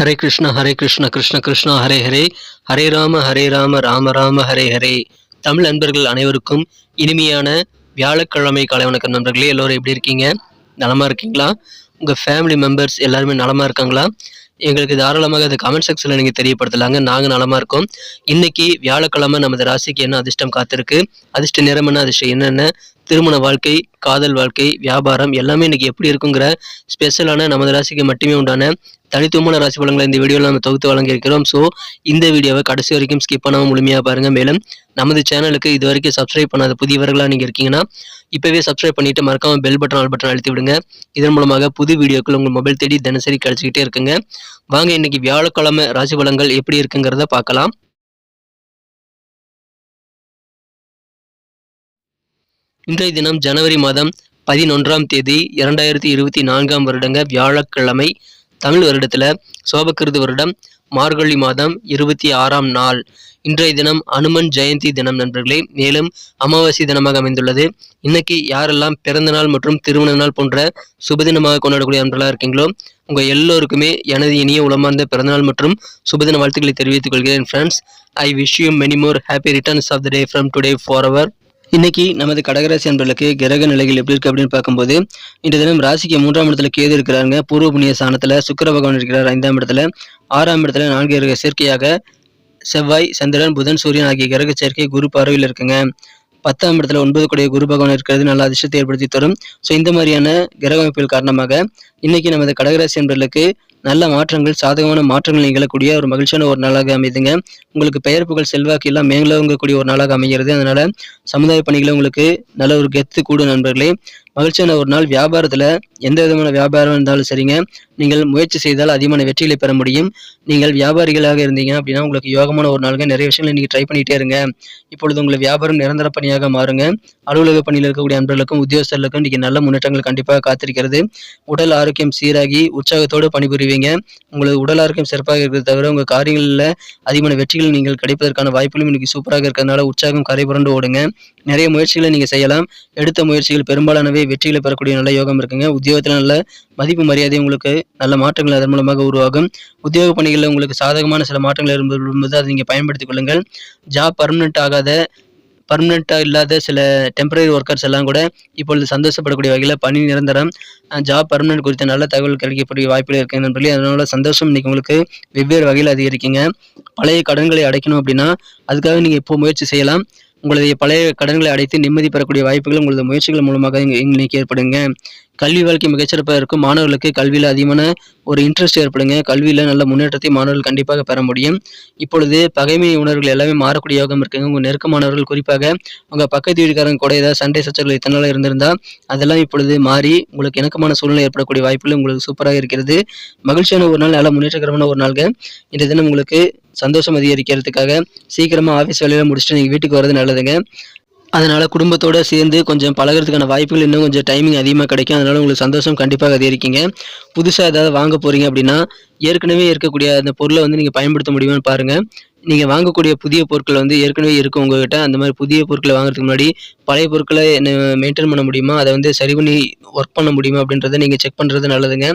ஹரே கிருஷ்ண ஹரே கிருஷ்ண கிருஷ்ண கிருஷ்ணா ஹரே ஹரே. ஹரே ராம ஹரே ராம ராம ராம ஹரே ஹரே. தமிழ் நண்பர்கள் அனைவருக்கும் இனிமையான வியாழக்கிழமை காலை வணக்கம் நண்பர்களே. எல்லோரும் எப்படி இருக்கீங்க? நலமா இருக்கீங்களா? உங்கள் ஃபேமிலி மெம்பர்ஸ் எல்லாருமே நலமா இருக்காங்களா? எங்களுக்கு தாராளமாக அதை கமெண்ட் செக்ஷனில் நீங்கள் தெரியப்படுத்தலாங்க. நாங்கள் நலமாக இருக்கோம். இன்னைக்கு வியாழக்கிழமை நமது ராசிக்கு என்ன அதிர்ஷ்டம் காத்திருக்கு? அதிர்ஷ்ட நிறம் என்ன அதிர்ஷ்டம் என்னென்ன திருமண வாழ்க்கை காதல் வாழ்க்கை வியாபாரம் எல்லாமே இன்னைக்கு எப்படி இருக்குங்கிற ஸ்பெஷலான நமது ராசிக்கு மட்டுமே உண்டான தனித்துவமான ராசி பலன்களை இந்த வீடியோவில் நம்ம தொகுத்து வழங்கியிருக்கிறோம். ஸோ இந்த வீடியோவை கடைசி வரைக்கும் ஸ்கிப் பண்ணாமல் முழுமையாக பாருங்கள் மேலும் நமது சேனலுக்கு இது வரைக்கும் சப்ஸ்கிரைப் பண்ணாத புதியவர்களாக நீங்கள் இருக்கீங்கன்னா இப்போவே சப்ஸ்கிரைப் பண்ணிட்டு மறக்காமல் பெல் பட்டன் ஆல் பட்டன் அழுத்தி விடுங்க. இதன் மூலமாக புது வீடியோக்கள் உங்கள் மொபைல் தேடி தினசரி கழிச்சிக்கிட்டே இருக்குங்க. வாங்க இன்னைக்கு வியாழக்கிழமை ராசி பலன்கள் எப்படி இருக்குங்கிறத பார்க்கலாம். இன்றைய தினம் ஜனவரி மாதம் பதினொன்றாம் தேதி இரண்டாயிரத்தி இருபத்தி நான்காம் வருடங்க வியாழக்கிழமை. தமிழ் வருடத்தில் சோபகிருது வருடம் மார்கழி மாதம் இருபத்தி ஆறாம் நாள். இன்றைய தினம் அனுமன் ஜெயந்தி தினம் நண்பர்களே. மேலும் அமாவாசை தினமாக அமைந்துள்ளது. இன்னைக்கு யாரெல்லாம் பிறந்த நாள் மற்றும் திருமண நாள் போன்ற சுபதினமாக கொண்டாடக்கூடிய நண்பர்களாக இருக்கீங்களோ உங்கள் எல்லோருக்குமே எனது இனிய உளமார்ந்த பிறந்தநாள் மற்றும் சுபதின வாழ்த்துக்களை தெரிவித்துக் கொள்கிறேன் friends I wish you many more happy returns of the day from today for our இன்னைக்கு நமது கடகராசி அன்பர்களுக்கு கிரக நிலைகள் எப்படி இருக்கு அப்படின்னு பார்க்கும்போது இந்த தினம் ராசிக்கு மூன்றாம் இடத்துல கேது இருக்கிறாருங்க. பூர்வ புண்ணிய ஸ்தானத்துல சுக்கிர பகவான் இருக்கிறார் ஐந்தாம் இடத்துல. ஆறாம் இடத்துல நான்கு கிரக சேர்க்கையாக செவ்வாய் சந்திரன் புதன் சூரியன் ஆகிய கிரக சேர்க்கை குரு பார்வையில் இருக்குங்க. பத்தாம் இடத்துல ஒன்பது கூடிய குரு பகவான் இருக்கிறது நல்ல அதிர்ஷ்டத்தை ஏற்படுத்தி தரும். ஸோ இந்த மாதிரியான கிரக அமைப்புகள் காரணமாக இன்னைக்கு நமது கடகராசி அன்பர்களுக்கு நல்ல மாற்றங்கள் சாதகமான மாற்றங்கள் நிகழக்கூடிய ஒரு மகிழ்ச்சியான ஒரு நாளாக அமைதுங்க. உங்களுக்கு பெயர் புகழ் செல்வாக்கு எல்லாம் மேலோங்கக்கூடிய ஒரு நாளாக அமைகிறது. அதனால சமுதாய பணிகளை உங்களுக்கு நல்ல ஒரு கெத்து கூடும் நண்பர்களே. மகிழ்ச்சியான ஒரு நாள். வியாபாரத்தில் எந்த விதமான வியாபாரம் இருந்தாலும் சரிங்க. நீங்கள் முயற்சி செய்தால் அதிகமான வெற்றிகளை பெற முடியும். நீங்கள் வியாபாரிகளாக இருந்தீங்க அப்படின்னா உங்களுக்கு யோகமான ஒரு நாளுங்க. நிறைய விஷயங்களை நீங்கள் ட்ரை பண்ணிட்டே இருங்க. இப்பொழுது உங்களை வியாபாரம் நிரந்தர பணியாக மாறுங்க. அலுவலக பணியில் இருக்கக்கூடிய அன்பர்களுக்கும் உத்தியோகஸ்தர்களுக்கும் இன்னைக்கு நல்ல முன்னேற்றங்கள் கண்டிப்பாக காத்திருக்கிறது. உடல் ஆரோக்கியம் சீராகி உற்சாகத்தோடு பணிபுரிவீங்க. உங்களது உடல் ஆரோக்கியம் சிறப்பாக இருக்கிறது தவிர உங்கள் காரியங்களில் அதிகமான வெற்றிகள் நீங்கள் கிடைப்பதற்கான வாய்ப்புகளும் இன்னைக்கு சூப்பராக இருக்கிறதுனால உற்சாகம் கரைபுரண்டு ஓடுங்க. நிறைய முயற்சிகளை நீங்கள் செய்யலாம். எடுத்த முயற்சிகள் பெரும்பாலானவை வெற்றிகளை பெறக்கூடிய நல்ல யோகம் இருக்குங்க. உத்தியோகத்தில் நல்ல மதிப்பு மரியாதை உங்களுக்கு நல்ல மாற்றங்கள் அதன் மூலமாக உருவாகும். உத்தியோக பணிகளில் உங்களுக்கு சாதகமான சில மாற்றங்கள் இருக்கும்போது அதை நீங்கள் பயன்படுத்திக் கொள்ளுங்கள். ஜாப் பர்மனெண்ட் ஆகாத பர்மனெண்ட்டாக இல்லாத சில டெம்பரரி ஒர்க்கர்ஸ் எல்லாம் கூட இப்பொழுது சந்தோஷப்படக்கூடிய வகையில் பணி நிரந்தரம் ஜாப் பர்மனெண்ட் குறித்த நல்ல தகவல் கிடைக்கக்கூடிய வாய்ப்புகள் இருக்குது நண்பர்களே. அதனால சந்தோஷம் இன்றைக்கி உங்களுக்கு வெவ்வேறு வகையில் அதிகரிக்குங்க. பழைய கடன்களை அடைக்கணும் அப்படின்னா அதுக்காக நீங்கள் இப்போ முயற்சி செய்யலாம். உங்களுடைய பழைய கடன்களை அடைத்து நிம்மதி பெறக்கூடிய வாய்ப்புகள் உங்களது முயற்சிகள் மூலமாக இன்னைக்கு ஏற்படுங்க. கல்வி வாழ்க்கை மிகச்சிறப்பாக இருக்கும். மாணவர்களுக்கு கல்வியில் அதிகமான ஒரு இன்ட்ரெஸ்ட் ஏற்படுங்க. கல்வியில் நல்ல முன்னேற்றத்தை மாணவர்கள் கண்டிப்பாக பெற முடியும். இப்பொழுது பகைமை உணர்வுகள் எல்லாமே மாறக்கூடிய யோகம் இருக்குங்க. உங்கள் நெருக்கமானவர்கள் குறிப்பாக உங்கள் பக்கத்து வீட்டுக்காரங்க கூட ஏதாவது சண்டை சச்சரவுகள் இத்தனை இருந்திருந்தால் அதெல்லாம் இப்பொழுது மாறி உங்களுக்கு இணக்கமான சூழ்நிலை ஏற்படக்கூடிய வாய்ப்புகள் உங்களுக்கு சூப்பராக இருக்கிறது. மகிழ்ச்சியான ஒரு நாள் நல்ல முன்னேற்றகரமான ஒரு நாள்கள் இந்த தினம் உங்களுக்கு சந்தோஷம் அதிகரிக்கிறதுக்காக சீக்கிரமாக ஆஃபீஸ் வேலையில் முடிச்சுட்டு நீங்கள் வீட்டுக்கு வர்றது நல்லதுங்க. அதனால் குடும்பத்தோட சேர்ந்து கொஞ்சம் பழகுறதுக்கான வாய்ப்புகள் இன்னும் கொஞ்சம் டைமிங் அதிகமாக கிடைக்கும். அதனால் உங்களுக்கு சந்தோஷம் கண்டிப்பாக அதிகரிக்கீங்க. புதுசாக ஏதாவது வாங்க போகிறீங்க அப்படின்னா ஏற்கனவே இருக்கக்கூடிய அந்த பொருளை வந்து நீங்கள் பயன்படுத்த முடியுமான்னு பாருங்கள் நீங்கள் வாங்கக்கூடிய புதிய பொருட்கள் வந்து ஏற்கனவே இருக்கும் உங்ககிட்ட. அந்த மாதிரி புதிய பொருட்களை வாங்குறதுக்கு முன்னாடி பழைய பொருட்களை என்ன மெயின்டைன் பண்ண முடியுமா? அதை வந்து சரி பண்ணி ஒர்க் பண்ண முடியுமா? அப்படின்றத நீங்கள் செக் பண்ணுறது நல்லதுங்க.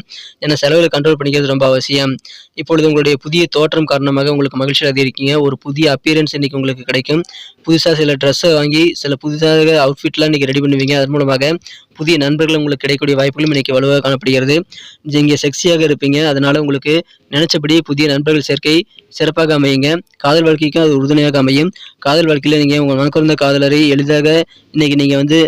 ஏன்னா செலவில் கண்ட்ரோல் பண்ணிக்கிறது ரொம்ப அவசியம். இப்பொழுது உங்களுடைய புதிய தோற்றம் காரணமாக உங்களுக்கு மகிழ்ச்சி அதிகரிக்கீங்க ஒரு புதிய அப்பியரன்ஸ் இன்றைக்கி உங்களுக்கு கிடைக்கும். புதுசாக சில ட்ரெஸ்ஸை வாங்கி சில புதுசாக அவுட்ஃபிட்லாம் இன்னைக்கு ரெடி பண்ணுவீங்க. அதன் மூலமாக புதிய நண்பர்கள் உங்களுக்கு கிடைக்கக்கூடிய வாய்ப்புகளும் இன்றைக்கி வலுவாக காணப்படுகிறது. நீங்கள் செக்ஸியாக இருப்பீங்க. அதனால் உங்களுக்கு நினச்சபடி புதிய நண்பர்கள் சேர்க்கை சிறப்பாக அமையுங்க. காதல் வாழ்க்கைக்கும் அது உறுதுணையாக அமையும். காதல் வாழ்க்கையில் நீங்கள் உங்கள் மனக்குறந்த காதலரை எளிதாக இன்றைக்கி நீங்கள் வந்து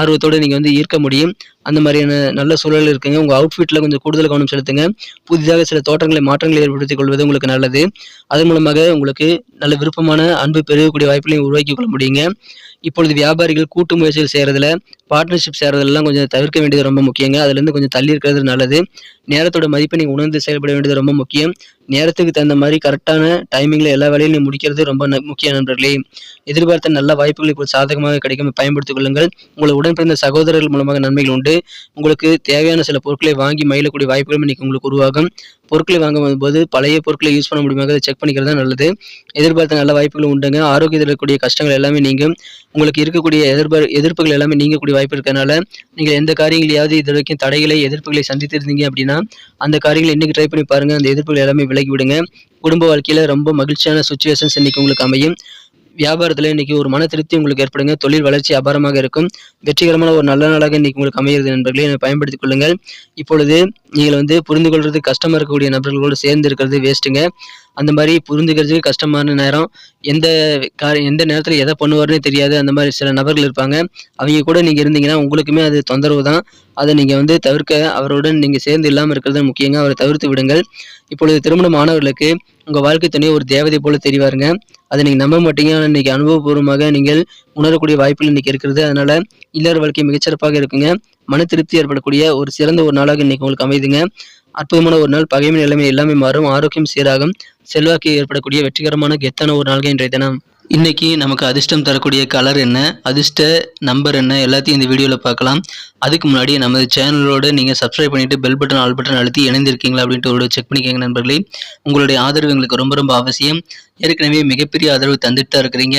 ஆர்வத்தோடு நீங்கள் வந்து ஈர்க்க முடியும். அந்த மாதிரியான நல்ல சூழல் இருக்குங்க. உங்கள் அவுட்ஃபிட்டில் கொஞ்சம் கூடுதல் கவனம் செலுத்துங்க. புதிதாக சில தோற்றங்களை மாற்றங்களை ஏற்படுத்திக் கொள்வது உங்களுக்கு நல்லது. அதன் மூலமாக உங்களுக்கு நல்ல விருப்பமான அன்பு பெருகக்கூடிய வாய்ப்புகளையும் உருவாக்கி கொள்ள முடியுங்க. இப்பொழுது வியாபாரிகள் கூட்டு முயற்சிகள் செய்கிறதுல பார்ட்னர்ஷிப் செய்கிறதெல்லாம் கொஞ்சம் தவிர்க்க வேண்டியது ரொம்ப முக்கியங்க. அதுலேருந்து கொஞ்சம் தள்ளி இருக்கிறது நல்லது. நேரத்தோட மதிப்பை நீங்கள் உணர்ந்து செயல்பட வேண்டியது ரொம்ப முக்கியம். நேரத்துக்கு தகுந்த மாதிரி கரெக்டான டைமிங்கில் எல்லா வேலையும் நீ முடிக்கிறது ரொம்ப ந- முக்கிய நண்பர்களே. எதிர்பார்த்த நல்ல வாய்ப்புகள் இப்போ சாதகமாக கிடைக்கும் பயன்படுத்திக் கொள்ளுங்கள். உங்களை உடன் பிறந்த சகோதரர்கள் மூலமாக நன்மைகள் உண்டு. கொண்டு உங்களுக்கு தேவையான சில பொருட்களை வாங்கி மயிலக்கூடிய வாய்ப்புகளும் இன்றைக்கி உங்களுக்கு உருவாகும். பொருட்களை வாங்கும் போது பழைய பொருட்களை யூஸ் பண்ண முடியுமா செக் பண்ணிக்கிறது தான் நல்லது. எதிர்பார்த்த நல்ல வாய்ப்புகள் உண்டுங்க. ஆரோக்கியத்தில் இருக்கக்கூடிய கஷ்டங்கள் எல்லாமே நீங்கும். உங்களுக்கு இருக்கக்கூடிய எதிர்பார் எதிர்ப்புகள் எல்லாமே நீங்கக்கூடிய வாய்ப்பு இருக்கிறதுனால நீங்கள் எந்த காரியங்களையாவது இது வரைக்கும் தடைகளை எதிர்ப்புகளை சந்தித்திருந்தீங்க அப்படின்னா அந்த காரியங்களை இன்னைக்கு ட்ரை பண்ணி பாருங்கள் அந்த எதிர்ப்புகள் எல்லாமே விலகி விடுங்க. குடும்ப வாழ்க்கையில் ரொம்ப மகிழ்ச்சியான சுச்சுவேஷன்ஸ் இன்றைக்கி உங்களுக்கு அமையும். வியாபாரத்தில் இன்னைக்கு ஒரு மன திருப்தி உங்களுக்கு ஏற்படுங்க. தொழில் வளர்ச்சி அபாரமாக இருக்கும். வெற்றிகரமான ஒரு நல்ல நாளாக இன்னைக்கு உங்களுக்கு அமைகிறது நண்பர்களே பயன்படுத்திக் கொள்ளுங்கள். இப்பொழுது நீங்கள் வந்து புரிந்து கொள்வது கஷ்டமாக இருக்கக்கூடிய நபர்களோடு சேர்ந்து இருக்கிறது வேஸ்ட்டுங்க அந்த மாதிரி புரிஞ்சுக்கிறதுக்கு கஷ்டமான நேரம். எந்த காரியம் எந்த நேரத்தில் எதை பண்ணுவார்னே தெரியாது. அந்த மாதிரி சில நபர்கள் இருப்பாங்க. அவங்க கூட நீங்கள் இருந்தீங்கன்னா உங்களுக்குமே அது தொந்தரவு தான். அதை நீங்கள் வந்து தவிர்க்க அவருடன் நீங்கள் சேர்ந்து இல்லாமல் இருக்கிறது முக்கியங்க. அவரை தவிர்த்து விடுங்கள். இப்பொழுது திருமணம் மாணவர்களுக்கு உங்கள் வாழ்க்கை துணை ஒரு தேவதை போல தெரிவாருங்க. அதை நீங்கள் நம்ப மாட்டீங்க. ஆனால் இன்னைக்கு அனுபவபூர்வமாக நீங்கள் உணரக்கூடிய வாய்ப்புகள் இன்றைக்கி இருக்கிறது. அதனால் இல்லற வாழ்க்கை மிகச்சிறப்பாக இருக்குங்க. மன திருப்தி ஏற்படக்கூடிய ஒரு சிறந்த ஒரு நாளாக இன்றைக்கி உங்களுக்கு அமைதுங்க. அற்புதமான ஒரு நாள். பகைமை நிலைமை எல்லாமே மாறும். ஆரோக்கியம் சீராகும். செல்வாக்கு ஏற்படக்கூடிய வெற்றிகரமான கெத்தான ஒரு நாள்கள் இன்றைய தினம். இன்னைக்கு நமக்கு அதிர்ஷ்டம் தரக்கூடிய கலர் என்ன? அதிர்ஷ்ட நம்பர் என்ன? எல்லாத்தையும் இந்த வீடியோவில் பார்க்கலாம். அதுக்கு முன்னாடி நமது சேனலோடு நீங்கள் சப்ஸ்கிரைப் பண்ணிட்டு பெல் பட்டன் ஆல் பட்டன் அழுத்தி இணைந்திருக்கீங்களா அப்படின்ட்டு ஒரு செக் பண்ணிக்கோங்க நண்பர்களே. உங்களுடைய ஆதரவு எங்களுக்கு ரொம்ப ரொம்ப அவசியம். ஏற்கனவே மிகப்பெரிய ஆதரவு தந்துட்டு தான் இருக்கிறீங்க.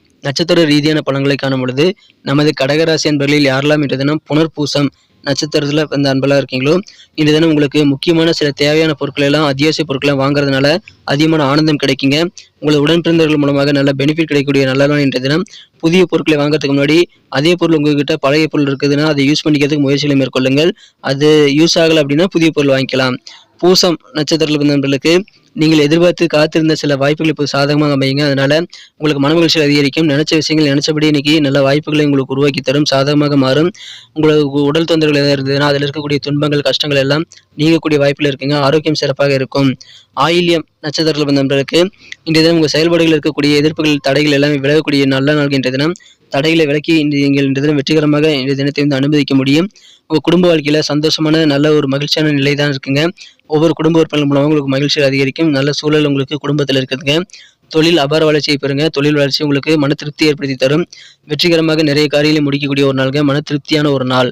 நட்சத்திர ரீதியான பலன்களை காணும் பொழுது நமது கடகராசி அன்பர்களில் யாரெல்லாம் இன்று தினம் புனர்பூசம் நட்சத்திரத்தில் இந்த அன்பெல்லாம் இருக்கீங்களோ இன்று தினம் உங்களுக்கு முக்கியமான சில தேவையான பொருட்கள் எல்லாம் அத்தியாவசிய பொருட்களை வாங்குறதுனால அதிகமான ஆனந்தம் கிடைக்குங்க. உங்களது உடன் பிறந்தவர்கள் மூலமாக நல்ல பெனிஃபிட் கிடைக்கக்கூடிய நல்ல நாள் இன்றைய தினம். புதிய பொருட்களை வாங்குறதுக்கு முன்னாடி அதே பொருள் உங்ககிட்ட பழைய பொருள் இருக்குதுன்னா அதை யூஸ் பண்ணிக்கிறதுக்கு முயற்சிகளை மேற்கொள்ளுங்கள். அது யூஸ் ஆகலை அப்படின்னா புதிய பொருள் வாங்கிக்கலாம். பூசம் நட்சத்திரத்தில் பிறந்தவர்களுக்கு நீங்கள் எதிர்பார்த்து காத்திருந்த சில வாய்ப்புகள் இப்போ சாதகமாக அமையுங்க. அதனால உங்களுக்கு மனமகிழ்ச்சி அதிகரிக்கும். நினைச்ச விஷயங்கள் நினைச்சபடி இன்னைக்கு நல்ல வாய்ப்புகளை உங்களுக்கு உருவாக்கி தரும் சாதகமாக மாறும். உங்களுக்கு உடல் தொந்தரவுகள் எதாவது இருந்ததுன்னா அதில் இருக்கக்கூடிய துன்பங்கள் கஷ்டங்கள் எல்லாம் நீங்கக்கூடிய வாய்ப்பில் இருக்குங்க. ஆரோக்கியம் சிறப்பாக இருக்கும். ஆயில்யம் நட்சத்திரத்தில் பிறந்த நண்பர்களுக்கு இன்றைய தினம் உங்கள் செயல்பாடுகள் இருக்கக்கூடிய எதிர்ப்புகள் தடைகள் எல்லாமே விலகக்கூடிய நல்ல நாள் இன்றைய தினம். தடைகளை விலக்கி இன்று நீங்கள் இன்றைய தினம் வெற்றிகரமாக இன்றைய தினத்தை வந்து அனுமதிக்க முடியும். உங்கள் குடும்ப வாழ்க்கையில் சந்தோஷமான நல்ல ஒரு மகிழ்ச்சியான நிலை தான் இருக்குங்க. ஒவ்வொரு குடும்ப உறுப்பினர் மூலமாக உங்களுக்கு மகிழ்ச்சி அதிகரிக்கும். நல்ல சூழல் உங்களுக்கு குடும்பத்தில் இருக்குதுங்க. தொழில் அபார வளர்ச்சியை பெறுங்க. தொழில் வளர்ச்சி உங்களுக்கு மன திருப்தி ஏற்படுத்தி தரும். வெற்றிகரமாக நிறைய காரியங்களை முடிக்கக்கூடிய ஒரு நாளுங்க. மன திருப்தியான ஒரு நாள்.